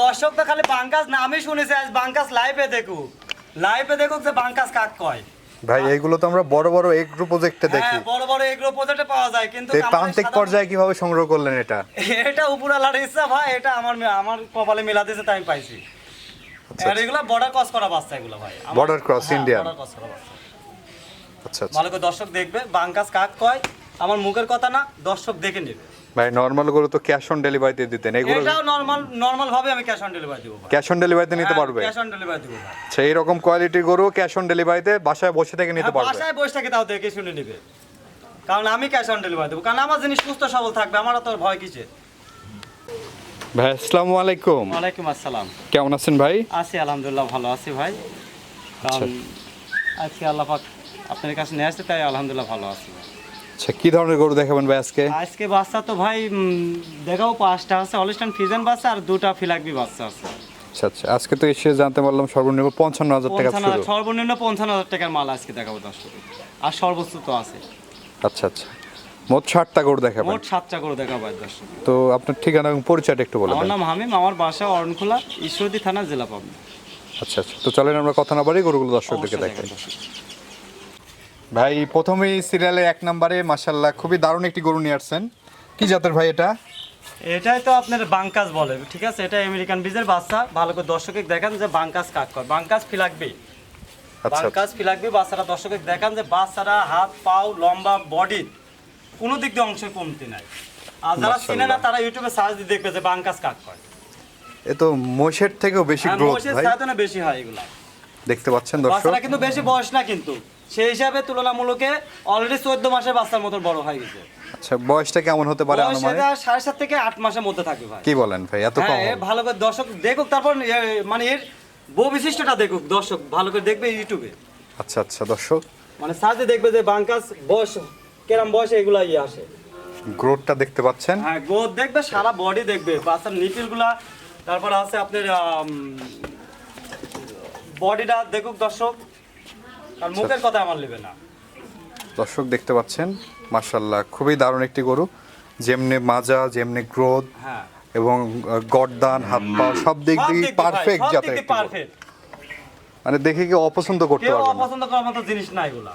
দর্শক তো খালি বাঙ্কাস নামই শুনেছে আজ বাঙ্কাস লাইভে দেখুক। লাইভে দেখুক যে বাঙ্কাস কাক কয়। ভাই এইগুলো তো আমরা বড় বড় এগ্রো প্রজেক্টে দেখি। হ্যাঁ বড় বড় এগ্রো প্রজেক্টে পাওয়া যায় কিন্তু এই প্রান্তিক পর্যায়ে কীভাবে সংগ্রহ করলেন এটা? এটা উপরালার ইচ্ছা ভাই এটা আমার আমার কপালে মেলা দিয়েছে তাই আমি পাইছি। আচ্ছা, আর এগুলো বর্ডার ক্রস করা বাচ্চা এগুলো ভাই। Border cross, হ্যাঁ, Indian। করা বাচ্চা। আচ্ছা আচ্ছা। ভালো করে দর্শক দেখবে বাঙ্কাস কাক কয় আমার মুখের কথা না দর্শক দেখে নেবে। ভাই নর্মাল গরু তো ক্যাশ অন ডেলিভারিতে দিতেন এগুলো এটাও নরমাল নরমাল ভাবে আমি ক্যাশ অন ডেলিভারি দিব ভাই। ক্যাশ অন ডেলিভারিতে নিতে পারবে? ক্যাশ অন ডেলিভারি দিব সেই রকম কোয়ালিটির গরু ক্যাশ অন ডেলিভারিতে বাসায় বসে থেকে নিতে হ্যাঁ, পারবে? বাসায় বসে থেকে তাও দেখে শুনে নিবে। কারণ আমি ক্যাশ অন ডেলিভারি দেবো কারণ আমার জিনিস সুস্থ সবল থাকবে আমার তো ভয় কিসে ভাই আসসালামু আলাইকুম। ওয়ালাইকুম আসসালাম। কেমন আছেন ভাই? আছি আলহামদুলিল্লাহ ভালো আছি ভাই। কারণ আজকে আল্লাহ পাক আপনার কাছে নিয়ে আসছে তাই আলহামদুলিল্লাহ ভালো আছি। ভাই। আচ্ছা কি ধরনের গরু দেখাবেন ভাই আজকে? আজকে বাচ্চা তো ভাই দেখাও পাঁচটা আছে অলিস্টান ফিজেন বাচ্চা আর দুটা ফিলাকবি বাচ্চা আছে। আচ্ছা আচ্ছা আজকে তো এসে জানতে পারলাম সর্বনিম্ন পঞ্চান্ন হাজার টাকা সর্বনিম্ন পঞ্চান্ন হাজার টাকার মাল আজকে দেখাবো দর্শক। আর সর্বোচ্চ তো আছে। আচ্ছা আচ্ছা মোট ষাটটা গরু দেখাবেন। মোট সাতটা করে দেখাবো দর্শক। তো আপনার ঠিকানা এবং পরিচয়টা একটু বলে আমার নাম হামিম আমার বাসা অরণখোলা ঈশ্বরদী থানা জেলা পাবনা। আচ্ছা আচ্ছা তো চলেন আমরা কথা না বাড়ি গরুগুলো দর্শকদেরকে দেখাই। দর্শক। ভাই প্রথমেই সিরিয়ালে এক নম্বরে মাসাল্লাহ খুবই দারুণ একটি গরু নিয়ে আসছেন। কি জাতের ভাই এটা? এটাই তো আপনার বাঙ্কাস বলে ঠিক আছে? এটা আমেরিকান বীজের বাচ্চা। ভালো করে দর্শকে দেখান যে বাঙ্কাস কাক কয়। বাঙ্কাস ফিলাকবি আচ্ছা। বাঙ্কাস ফিলাকবি বাচ্চারা দর্শকে দেখান যে বাচ্চারা হাত পাও লম্বা বডি কোনো দিক দিয়ে অংশে কমতি নাই। আর যারা। চিনে না তারা ইউটিউবে সার্চ দিয়ে দেখবে যে বাঙ্কাস কাক কয়। এ তো মোষের থেকেও বেশি হ্যাঁ, গ্রোথ মহিষের ভাই। না বেশি হয় এগুলা। দেখতে পাচ্ছেন দর্শক? বাচ্চারা কিন্তু বেশি বয়স না কিন্তু। সেই হিসাবে তুলনামূলকে অলরেডি চোদ্দ মাসের বাচ্চার মতো বড় হয়ে গেছে। আচ্ছা বয়সটা কেমন হতে পারে আনুমানিক? সাড়ে সাত থেকে আট মাসের মধ্যে থাকবে ভাই। কি বলেন ভাই এত কম হ্যাঁ এ ভালো করে দর্শক দেখুক তারপর এ, মানে এর বউ বিশিষ্টটা দেখুক দর্শক ভালো করে দেখবে ইউটিউবে। আচ্ছা আচ্ছা দর্শক। মানে সার্চে দেখবে যে বাঙ্কাস বয়স কেরম বয়সে এগুলা ইয়ে আসে। গ্রোথটা দেখতে পাচ্ছেন? হ্যাঁ গোদ দেখবে সারা বডি দেখবে। বাচ্চার নিপিলগুলা তারপর আছে আপনার বডিটা দেখুক দর্শক। আর মুখের কথা আমার নেবে না। দর্শক দেখতে পাচ্ছেন মার্শাল্লাহ খুবই দারুণ একটি গরু। যেমনি মাজা যেমনি গ্রোথ হ্যাঁ। এবং গর্দান হাত পা সব দিক দিয়ে পারফেক্ট যাতে মানে দেখে কি অপছন্দ করতে পারবে না। অপছন্দ করার মতো জিনিস না এগুলা।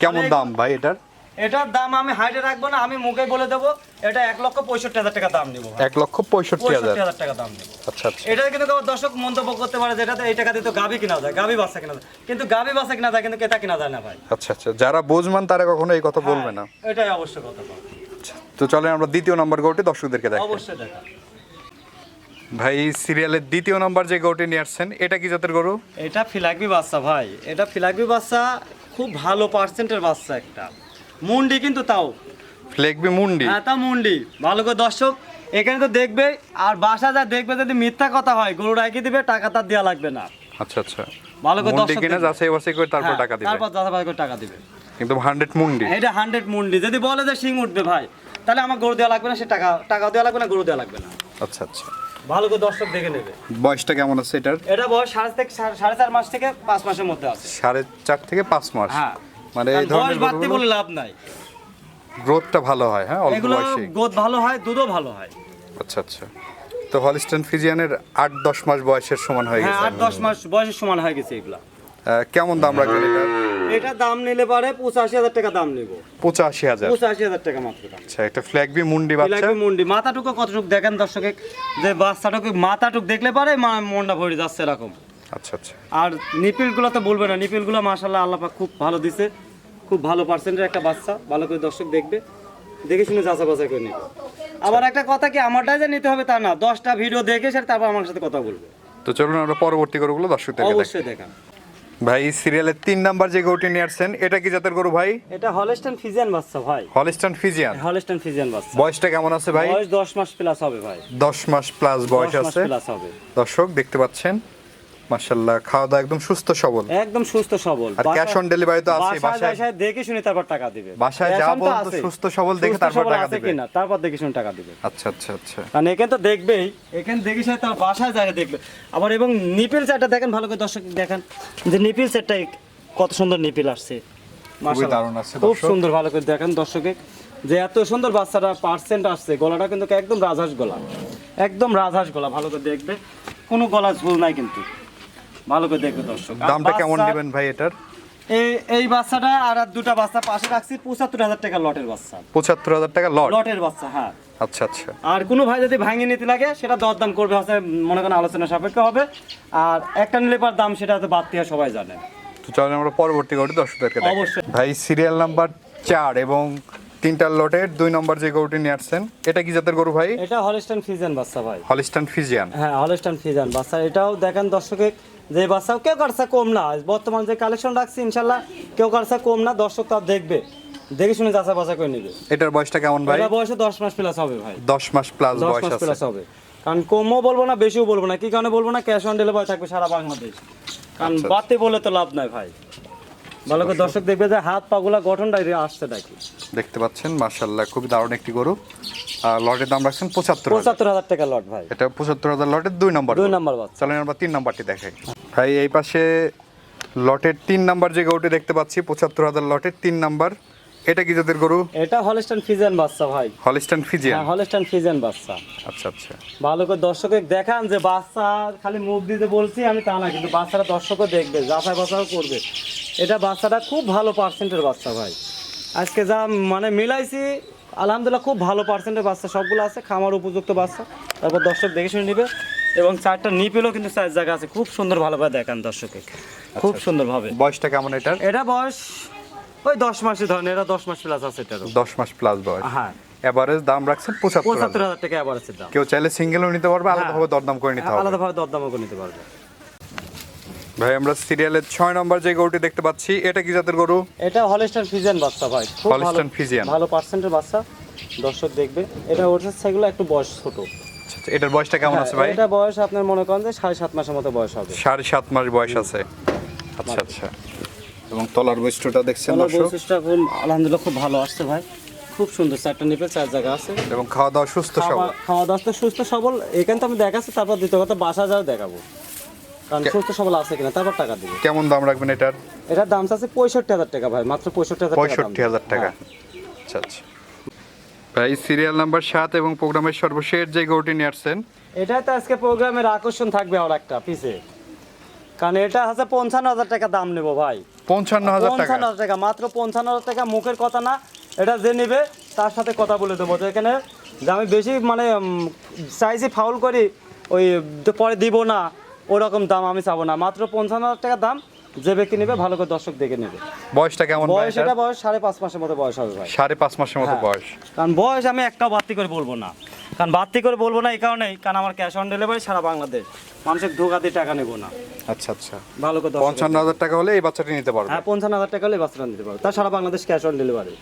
কেমন মানে দাম ভাই এটার? এটার দাম আমি হাইটে রাখব না আমি মুখে বলে দেবো এটা এক লক্ষ পঁয়ষট্টি হাজার টাকা দাম এক লক্ষ পঁয়ষট্টি হাজার। টাকা দাম আচ্ছা আচ্ছা। এটা কিন্তু দর্শক মন্তব্য করতে পারে এই টাকা দিয়ে গাবি কিনা যায় গাবি বাচ্চা কিনা যায়। কিন্তু গাবি বাচ্চা কিনা যায় কিন্তু কেতা কিনা যায় না ভাই। আচ্ছা আচ্ছা। যারা বুঝমান তারা কখনো এই কথা বলবে না। হ্যাঁ, এটাই অবশ্যই কথা তো চলেন আমরা দ্বিতীয় নম্বর গরুটি দর্শকদেরকে দেখাই। অবশ্যই দেখা ভাই সিরিয়ালের দ্বিতীয় নম্বর যে গরুটি নিয়ে আসছেন এটা কি জাতের গরু? এটা ফিলাকবি বাচ্চা ভাই। এটা ফিলাকবি বাচ্চা খুব ভালো পার্সেন্টের বাচ্চা একটা। মুন্ডি কিন্তু তাও। ফ্লেগবি মুন্ডি? হ্যাঁ তা মুন্ডি। ভালো করে দর্শক এখানে তো দেখবে আর বাসা যা দেখবে যদি মিথ্যা কথা হয় গরু রাখি দিবে টাকা তার দেওয়া লাগবে না। আচ্ছা আচ্ছা। ভালো করে দর্শক কিনে। যাচাই বাছাই করে তারপর হ্যাঁ, টাকা দিবে। তারপর যাচাই করে টাকা দিবে। কিন্তু হান্ড্রেড মুন্ডি। এটা হান্ড্রেড মুন্ডি। যদি বলে যে শিং উঠবে ভাই তাহলে আমার গরু দেওয়া লাগবে না সে টাকা টাকা দেওয়া লাগবে না গরু দেওয়া লাগবে না। আচ্ছা আচ্ছা। ভালো করে দর্শক দেখে নেবে। বয়সটা কেমন আছে এটার? এটা বয়স সাড়ে থেকে সাড়ে চার মাস থেকে পাঁচ মাসের মধ্যে আছে। সাড়ে চার থেকে পাঁচ মাস। হ্যাঁ। মানে এই ধরনের বাড়তে বলে লাভ নাই। গ্রোথটা ভালো হয় হ্যাঁ অল্প বয়সে। গোদ ভালো হয় দুধও ভালো হয়। আচ্ছা আচ্ছা। তো হলিস্টান ফিজিয়ানের আট দশ মাস বয়সের সমান হয়ে হ্যাঁ গেছে। আট দশ মাস বয়সের সমান হয়ে গেছে এগুলা। কেমন দাম রাখবেন এটা? এটা দাম নিলে পারে পঁচাশি হাজার টাকা দাম নেব। পঁচাশি হাজার? পঁচাশি হাজার টাকা মাত্র দাম। আচ্ছা একটা ফ্ল্যাগবি মুন্ডি বাচ্চা। লাগবে মুন্ডি মাথাটুকু কতটুকু দেখেন দর্শকে যে বাচ্চাটুকু মাথাটুকু দেখলে পারে মনটা ভরে যাচ্ছে এরকম। আচ্ছা আচ্ছা। আর নিপিলগুলো তো বলবে না নিপিলগুলো মাশাল্লাহ আল্লাহ খুব ভালো দিছে খুব ভালো পার্সেন্টের একটা বাচ্চা ভালো করে দর্শক দেখবে দেখে শুনে যাচা বাছাই করে নেবে। আবার একটা কথা কি আমারটাই যে নিতে হবে তা না দশটা ভিডিও দেখে সে তারপর আমার সাথে কথা বলবে। তো চলুন আমরা পরবর্তী গরুগুলো দেখাই। অবশ্যই দেখান। ভাই সিরিয়ালের তিন নাম্বার যে গরুটি নিয়ে আসছেন এটা কি জাতের গরু ভাই? এটা হলস্টাইন ফিজিয়ান বাচ্চা ভাই। হলিস্টান ফিজিয়ান হলস্টাইন ফিজিয়ান বাচ্চা। বয়সটা কেমন আছে ভাই? বয়স দশ মাস প্লাস হবে ভাই। দশ মাস প্লাস বয়স আছে। প্লাস হবে। দর্শক দেখতে পাচ্ছেন। মার্শাল্লাহ খাওয়া দাওয়া একদম সুস্থ সবল। একদম সুস্থ সবল। আর ক্যাশ অন ডেলিভারি তো আছে বাসায় বাসায় দেখে শুনে তারপর টাকা দিবে। বাসায় যা বলতো সুস্থ সবল দেখে তারপর টাকা দিবে। কিনা, তারপর দেখে শুনে টাকা দিবে। আচ্ছা আচ্ছা আচ্ছা। কারণ এখানে তো দেখবেই এখানে দেখে সে তার বাসায় যায় দেখবে। আবার এবং নিপিল সেটটা দেখেন ভালো করে দর্শক দেখেন যে নিপিল সেটটা কত সুন্দর নিপিল আসছে। মাশাআল্লাহ। আছে খুব সুন্দর ভালো করে দেখেন দর্শকে যে এত সুন্দর বাচ্চাটা পার্সেন্ট আসছে গলাটা কিন্তু একদম রাজহাঁস গলা। একদম রাজহাঁস গলা ভালো করে দেখবে। কোনো গলা ঝুল নাই কিন্তু। ভালো করে দেখবে দর্শক। দামটা কেমন নেবেন ভাই এটার? এই এই বাচ্চাটা আর আর দুটা বাচ্চা পাশে রাখছি পঁচাত্তর হাজার টাকা লটের বাচ্চা। পঁচাত্তর হাজার টাকা লট? লটের বাচ্চা হ্যাঁ। আচ্ছা আচ্ছা। আর কোনো ভাই যদি ভাঙিয়ে নিতে লাগে সেটা দরদাম করবে হচ্ছে মনে করেন আলোচনা সাপেক্ষে হবে। আর একটা নিলে পার দাম সেটা তো বাদ দিয়ে সবাই জানে। তো চলেন আমরা পরবর্তী গরুটি দর্শকদেরকে। অবশ্যই। ভাই সিরিয়াল নাম্বার চার এবং তিনটা লটের দুই নম্বর যে গরুটি নিয়ে আসছেন এটা কি জাতের গরু ভাই? এটা হলস্টাইন ফিজিয়ান বাচ্চা ভাই। হলিস্টান ফিজিয়ান হ্যাঁ হলস্টাইন ফিজিয়ান বাচ্চা। এটাও দেখেন দর্শকে যে বাচ্চাও কেউ কারসা কম না। বর্তমান যে কালেকশন রাখছি ইনশাল্লাহ কেউ কারসা কম না দর্শক তার দেখবে। দেখে শুনে যাচা বাছা করে নিবে। এটার বয়সটা কেমন ভাই? এটা বয়সে দশ মাস প্লাস হবে ভাই। দশ মাস প্লাস দশ মাস প্লাস হবে। কারণ কমও বলব না বেশিও বলব না। কি কারণে বলব না ক্যাশ অন ডেলিভারি থাকবে সারা বাংলাদেশ। কারণ আচ্ছা। বাতে বলে তো লাভ নাই ভাই। ভালো করে দর্শক দেখবে যে হাত পাগুলা গঠনটা আসছে নাকি। দেখতে পাচ্ছেন মার্শাল্লাহ খুবই দারুণ একটি গরু। আর লটের দাম রাখছেন পঁচাত্তর পঁচাত্তর হাজার টাকা লট ভাই। এটা পঁচাত্তর হাজার লটের দুই নম্বর দুই নম্বর চলেন আমরা তিন নাম্বারটি দেখাই। ভাই এই পাশে লটের তিন নাম্বার যে গরুটি দেখতে পাচ্ছি পঁচাত্তর হাজার লটের তিন নাম্বার। এটা কি জাতের গরু? এটা হলস্টাইন ফিজিয়ান বাচ্চা ভাই। Holstein Friesian? হ্যাঁ হলস্টাইন ফিজিয়ান বাচ্চা। আচ্ছা আচ্ছা। ভালো করে দর্শকে দেখান যে বাচ্চা খালি মুখ দিতে বলছি আমি তা না কিন্তু বাচ্চারা দর্শকও দেখবে যাচাই বাছাও করবে। এটা বাচ্চাটা খুব ভালো পার্সেন্টের বাচ্চা ভাই। আজকে যা মানে মিলাইছি আলহামদুলিল্লাহ খুব ভালো পার্সেন্টের বাচ্চা সবগুলো আছে খামার উপযুক্ত বাচ্চা। তারপর দর্শক দেখে শুনে নিবে। এবং চারটা নিপেলও কিন্তু চার জায়গা আছে। খুব সুন্দরভাবে দেখান দর্শকে খুব সুন্দরভাবে। বয়সটা কেমন এটার? এটা বয়স ওই দশ মাসে ধরেন এটা দশ মাস প্লাস আছে এটারও। দশ মাস প্লাস বয়স। হ্যাঁ। এভারেজ দাম রাখছেন পঁচাত্তর হাজার। টাকা আছে দাম। কেউ চাইলে সিঙ্গেলও নিতে পারবে আলাদাভাবে দরদাম করে নিতে হবে। আলাদাভাবে দরদামও করে নিতে পারবে। ভাই আমরা সিরিয়ালের ছয় নম্বর যে গরুটি দেখতে পাচ্ছি এটা কি জাতের গরু? এটা হলস্টাইন ফিজিয়ান বাচ্চা ভাই। হলিস্টান ফিজিয়ান ভালো পার্সেন্টের বাচ্চা। দর্শক দেখবে। এটা ওটার সেগুলো একটু বয়স ছোট। আচ্ছা, আচ্ছা, এটার বয়সটা কেমন আছে ভাই? হ্যাঁ, এটা বয়স আপনার মনে করেন যে সাড়ে সাত মাসের মতো বয়স হবে। সাড়ে সাত মাস বয়স আছে। আচ্ছা আচ্ছা। এবং তলার বৈশিষ্ট্যটা দেখছেন বৈশিষ্ট্যটা খুব আলহামদুলিল্লাহ খুব ভালো আসছে ভাই। খুব সুন্দর চারটা নিপে চার জায়গা আছে। এবং খাওয়া দাওয়া সুস্থ সবল। খাওয়া দাওয়া তো সুস্থ সবল। এখানে তো আমি দেখাচ্ছি তারপর দ্বিতীয় কথা বাসা যাও দেখাবো। কারণ সুস্থ সবল আছে কিনা তারপর টাকা দিবে। কেমন দাম রাখবেন এটার? এটার দাম আছে পঁয়ষট্টি হাজার টাকা ভাই মাত্র পঁয়ষট্টি হাজার। পঁয়ষট্টি হাজার টাকা। হ্যাঁ। আচ্ছা আচ্ছা। ভাই সিরিয়াল নাম্বার সাত এবং প্রোগ্রামের সর্বশেষ যে গরুটি নিয়ে আসছেন? এটাই তো আজকে প্রোগ্রামের আকর্ষণ থাকবে আর একটা পিছে। কারণ এটা হচ্ছে পঞ্চান্ন হাজার টাকা দাম নেব ভাই। পঞ্চান্ন হাজার পঞ্চান্ন হাজার টাকা মাত্র পঞ্চান্ন হাজার টাকা মুখের কথা না এটা যে নেবে তার সাথে কথা বলে দেবো। তো এখানে যে আমি বেশি মানে চাইছি ফাউল করি ওই পরে দিব না ওরকম দাম আমি চাবো না। মাত্র পঞ্চান্ন হাজার টাকা দাম যে ব্যক্তি নেবে ভালো করে দর্শক দেখে নেবে। বয়সটা কেমন বয়স এটা বয়স সাড়ে পাঁচ মাসের মতো বয়স হবে সাড়ে পাঁচ মাসের মতো হ্যাঁ। বয়স। কারণ বয়স আমি একটাও বাড়তি করে বলব না। কারণ বাড়তি করে বলব না এই কারণেই কারণ আমার ক্যাশ অন ডেলিভারি সারা বাংলাদেশ। মানুষের ধোকা দিয়ে টাকা নেব না। আচ্ছা আচ্ছা। ভালো করে পঞ্চান্ন হাজার টাকা হলে এই বাচ্চাটি নিতে পারবে। হ্যাঁ পঞ্চান্ন হাজার টাকা হলে এই বাচ্চাটা নিতে পারব। তা সারা বাংলাদেশ ক্যাশ অন ডেলিভারি